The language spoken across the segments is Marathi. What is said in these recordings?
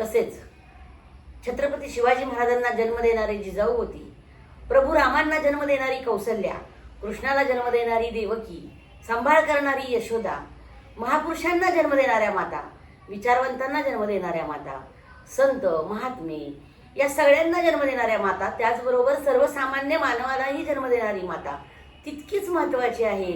तसेच छत्रपती शिवाजी महाराजांना जन्म देणारी जिजाऊ होती प्रभू रामांना जन्म देणारी कौसल्या कृष्णाला जन्म देणारी देवकी सांभाळ करणारी यशोदा महापुरुषांना जन्म देणाऱ्या माता विचारवंतांना जन्म देणाऱ्या माता संत महात्मे या सगळ्यांना जन्म देणाऱ्या माता त्याचबरोबर सर्वसामान्य मानवालाही जन्म देणारी माता. तितकीच महत्वाची आहे.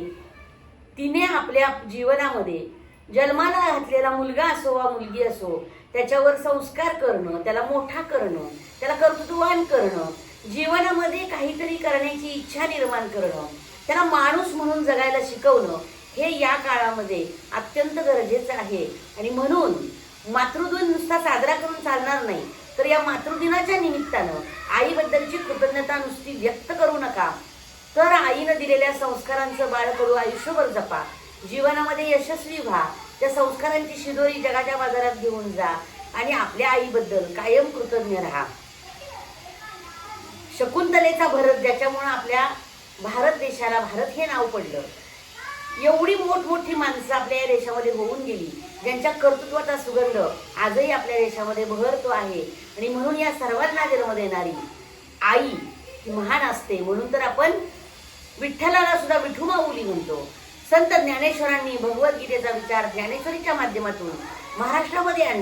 तिने आपल्या जीवनामध्ये जन्माला घातलेला मुलगा असो वा मुलगी असो त्याच्यावर संस्कार करणं त्याला मोठा करणं त्याला कर्तृत्ववान करणं जीवनामध्ये काहीतरी करण्याची इच्छा निर्माण करणं त्याला माणूस म्हणून जगायला शिकवणं हे या काळामध्ये अत्यंत गरजेचं आहे. आणि म्हणून मातृदिन नुसता साजरा करून चालणार नाही तर या मातृदिनाच्या निमित्तानं आईबद्दलची कृतज्ञता नुसती व्यक्त करू नका. तर आईनं दिलेल्या संस्कारांचं बाळ करू आयुष्यभर जपा. जीवनामध्ये यशस्वी व्हा. त्या संस्कारांची शिदोरी जगाच्या बाजारात घेऊन जा. आणि आपल्या आईबद्दल कायम कृतज्ञ राहा. शकुंतलेचा भरत ज्याच्यामुळं आपल्या भारत देशाला भारत हे नाव पडलं. एवढी मोठमोठी माणसं आपल्या या देशामध्ये होऊन गेली. ज्यांच्या कर्तृत्वाचा सुगंध आजही आपल्या देशामध्ये बहरतो आहे. आणि म्हणून या सर्वांना जन्म देणारी आई ही महान असते. म्हणून तर आपण विठ्ठलाला सुद्धा विठू माऊली म्हणतो. संत ज्ञानेश्वरांनी भगवद्गीतेचा विचार ज्ञानेश्वरीच्या माध्यमातून महाराष्ट्रामध्ये आणला.